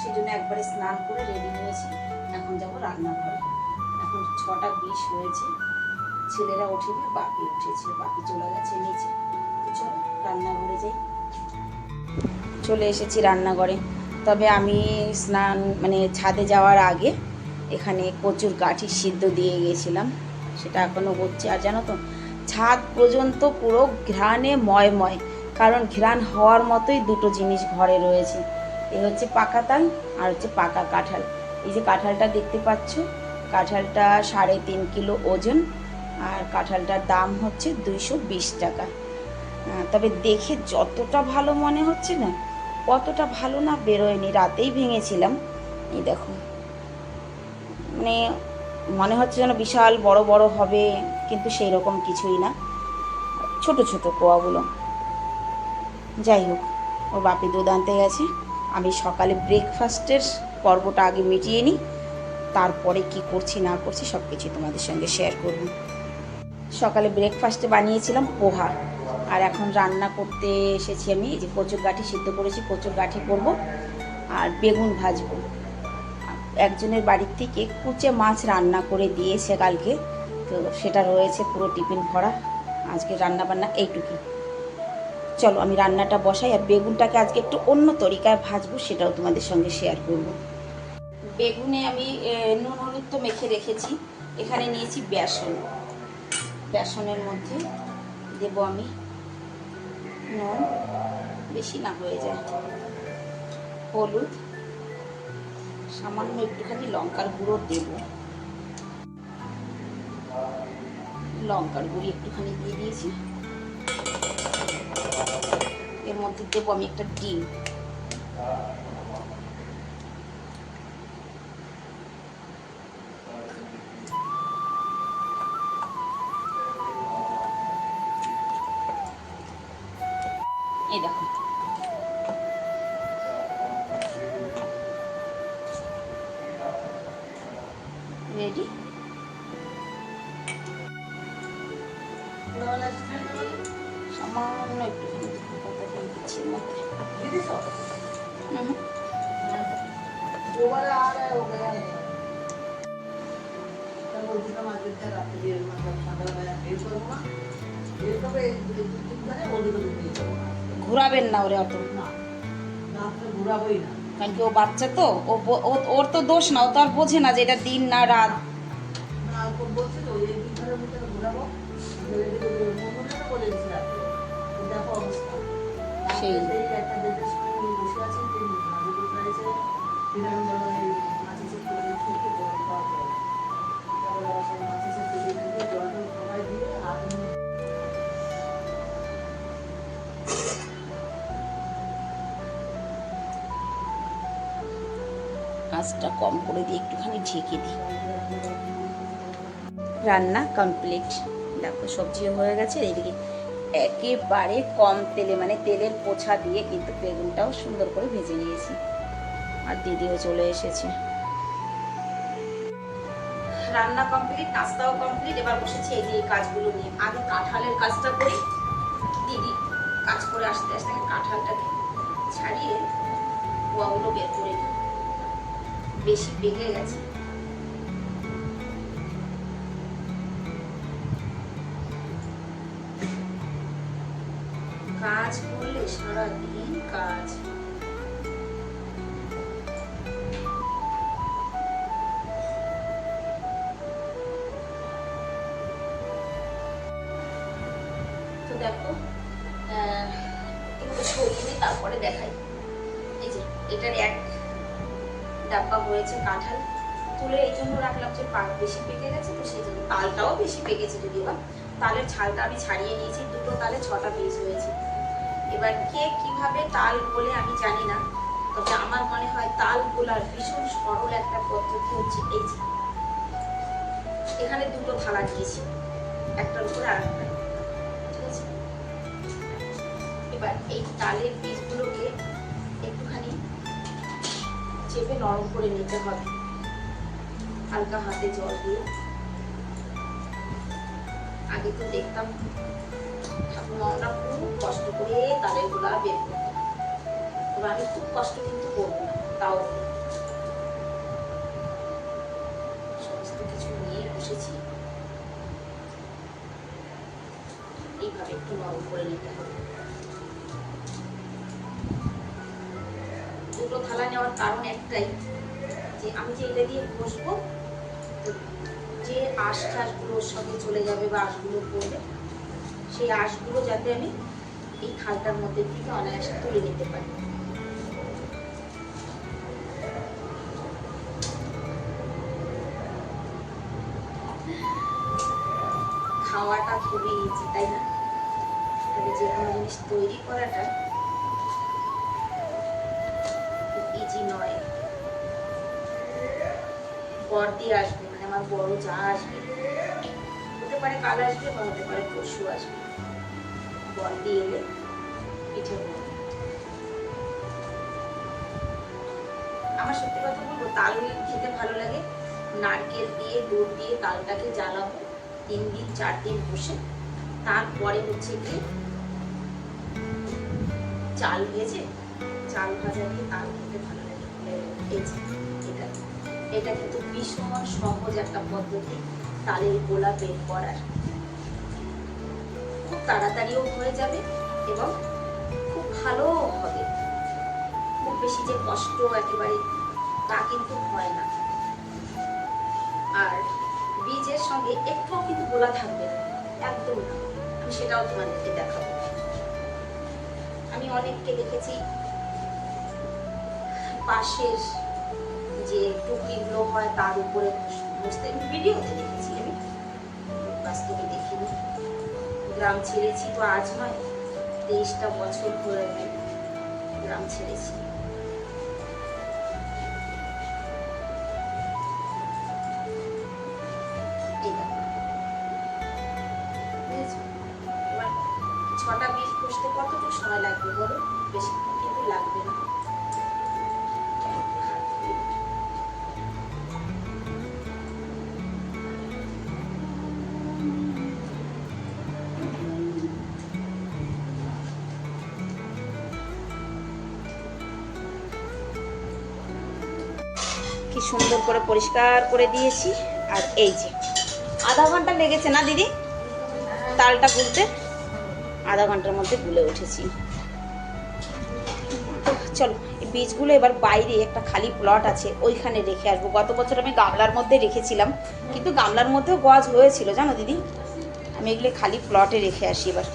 সেই জন্য একবারে স্নান করে রেডি হয়েছি। এখন যাব রান্নাঘরে। এখন ছটা বিশ হয়েছে, ছেলেরা ওঠেনি, বাপি উঠেছে, বাপি চলে গেছে নিচে। চলো রান্নাঘরে যাই। চলে এসেছি রান্নাঘরে। তবে আমি স্নান মানে ছাদে যাওয়ার আগে এখানে কচুর কাঠি সিদ্ধ দিয়ে গিয়েছিলাম সেটা এখনও হচ্ছে, আর জানো তো, ছাদ পর্যন্ত পুরো ঘ্রাণে ময়ময় কারণ ঘ্রাণ হওয়ার মতোই দুটো জিনিস ঘরে রয়েছে। এই হচ্ছে পাকা তাল আর হচ্ছে পাকা কাঁঠাল। এই যে কাঁঠালটা দেখতে পাচ্ছ, কাঁঠালটা সাড়ে তিন কিলো ওজন আর কাঁঠালটার দাম হচ্ছে দুইশো বিশ টাকা। তবে দেখে যতটা ভালো মনে হচ্ছে না, অতটা ভালো না বেরোয়নি। রাতেই ভেঙেছিলাম। এই দেখো। মানে মনে হচ্ছে যেন বিশাল বড় বড় হবে, কিন্তু সেই রকম কিছুই না। ছোট ছোট কোয়াগুলো। যাই হোক, ওর বাপি দুধ আনতে গেছে। আমি সকালে ব্রেকফাস্টের পর্বটা আগে মিটিয়ে নিই, তারপরে কি করছি না করছি সব কিছু তোমাদের সঙ্গে শেয়ার করব। সকালে ব্রেকফাস্টে বানিয়েছিলাম পোহা। আর এখন রান্না করতে এসেছি আমি যে কচুর গাঠি সিদ্ধ করেছি, কচুর গাঠি করব আর বেগুন ভাজবো। একজনের বাড়ির থেকে কুচে মাছ রান্না করে দিয়েছে কালকে, তো সেটা রয়েছে পুরো টিফিন ভরা। আজকে রান্না বান্না এইটুকুই। চলো, আমি রান্নাটা বসাই আর বেগুনটাকে আজকে একটু অন্য তরিকায় ভাজবো, সেটাও তোমাদের সঙ্গে শেয়ার করব। বেগুনে আমি নুন হলুদ তো মেখে রেখেছি, এখানে নিয়েছি বেসন। বেসনের মধ্যে দেব আমি নুন, বেশি না হয়ে যায়। হলুদ, সামান্য একটুখানি লঙ্কার গুঁড়ো দেব। লঙ্কার গুঁড়ি একটুখানি দিয়ে দিয়েছি। এর মধ্যে দেবো আমি একটা ডিম। এই দেখো। রেডি সামান্য দিয়ে ঘোরাবেন না ওরে অত। কারণ কি ও বাচ্চা তো, ও ওর তো দোষ না, ও তো আর বোঝে না যে এটা দিন না রাত। সেই। আঁচটা কম করে দিয়ে একটুখানি ঢেকে দিই রান্না কমপ্লিট দেখো সবজিও হয়ে গেছে এদিকে একেবারে কম তেলে মানে তেলের পোছা দিয়ে কিন্তু বেগুনটাও সুন্দর করে ভেজে নিয়েছি। আর দিদিও চলে এসেছে। রান্না কমপ্লিট, নাস্তাও কমপ্লিট, এবার বসেছি এই যে এই কাজগুলো নিয়ে। আগে কাঁঠালের কাজটা করি, দিদি কাজ করে আসতে আসতে কাঁঠালটাকে ছাড়িয়ে কোয়াগুলো বের করে বেশি পেকে গেছে। কাজ। তারপরে দেখাই। এই যে, এটার এক ডাব্বা হয়েছে কাঁঠাল। তুলে এই জন্য রাখলাম যে পাক বেশি পেকে গেছে, তো সেই জন্য তালটাও বেশি পেকেছে তালের ছালটা আমি ছাড়িয়ে নিয়েছি, দুটো তালে ছটা পিস হয়েছে। এবার কে কীভাবে তাল বলে আমি জানি না, তবে আমার মনে হয় তাল গোলার ভীষণ সরল একটা পদ্ধতি হচ্ছে এই যে। এখানে দুটো থালা দিয়েছি একটার উপরে আর একটা ঠিক আছে? এবার এই তালের বীজগুলোকে একটুখানি চেপে নরম করে নিতে হবে, হালকা হাতে জল দিয়ে। আগে তো দেখতাম ঠাকুমাওনা খুব কষ্ট করে তাদের গোলা বের করবে আমি খুব কষ্ট কিন্তু করব না, তাও সমস্ত কিছু নিয়ে বসেছি। এইভাবে একটু নরম করে নিতে হবে। দুটো থালা নেওয়ার কারণ একটাই, যে আমি যে এটা দিয়ে বসবো, যে আশ ঠাশগুলোর সঙ্গে চলে যাবে বা আশগুলো করবে সেই আঁশগুলো যাতে আমি এই খালটার মধ্যে থেকে অনায়াসে তুলে নিতে পারি। খাওয়াটা খুবই ইজি তাই না? তবে যে কোনো জিনিস তৈরি করাটা ইজি নয়। বর দিয়ে আসবে মানে আমার বড় যা আসবে পারে, কাল আসবে বা হতে পারে পরশু আসবে। বর দিয়ে এলে পিঠে আমার সত্যি কথা বলব, তাল খেতে ভালো লাগে। নারকেল দিয়ে, গুড় দিয়ে তালটাকে জ্বালাবো, তিন দিন, চার দিন বসে। তারপরে হচ্ছে কি, চাল ভেজে, চাল ভাজা দিয়ে তাল খেতে ভালো লাগে। এটা কিন্তু ভীষণ সহজ একটা পদ্ধতি। তালের গোলা বের করার। খুব তাড়াতাড়িও হয়ে যাবে এবং খুব ভালোও হবে। খুব বেশি যে কষ্ট একেবারে তা কিন্তু হয় না। আর বীজের সঙ্গে একটুও কিন্তু গোলা থাকবে না, একদম না। আমি সেটাও তোমাদেরকে দেখাবো। আমি অনেককে দেখেছি পাশের যে টুকরিগুলো হয় তার উপরে আমি ভিডিওতে দেখেছি আমি। বাস্তবে দেখিনি। গ্রাম ছেড়েছি তো আজ নয়, তেইশটা বছর ধরে আমি গ্রাম ছেড়েছি। ছটা বীজ বসতে কতটুকু সময় লাগবে বলো? বেশিক্ষণ কিন্তু লাগবে না। সুন্দর করে পরিষ্কার করে দিয়েছি, আর এই যে, আধা ঘণ্টা লেগেছে না দিদি? তালটা গুলতে আধা ঘণ্টার মধ্যে গুলে উঠেছি। চলো বীজগুলো এবার বাইরে একটা খালি প্লট আছে, ওইখানে রেখে আসব। গত বছর আমি গামলার মধ্যে রেখেছিলাম, কিন্তু গামলার মধ্যেও গাছ হয়েছিল, জানো দিদি? আমি এগুলো খালি প্লটে রেখে আসি এবার।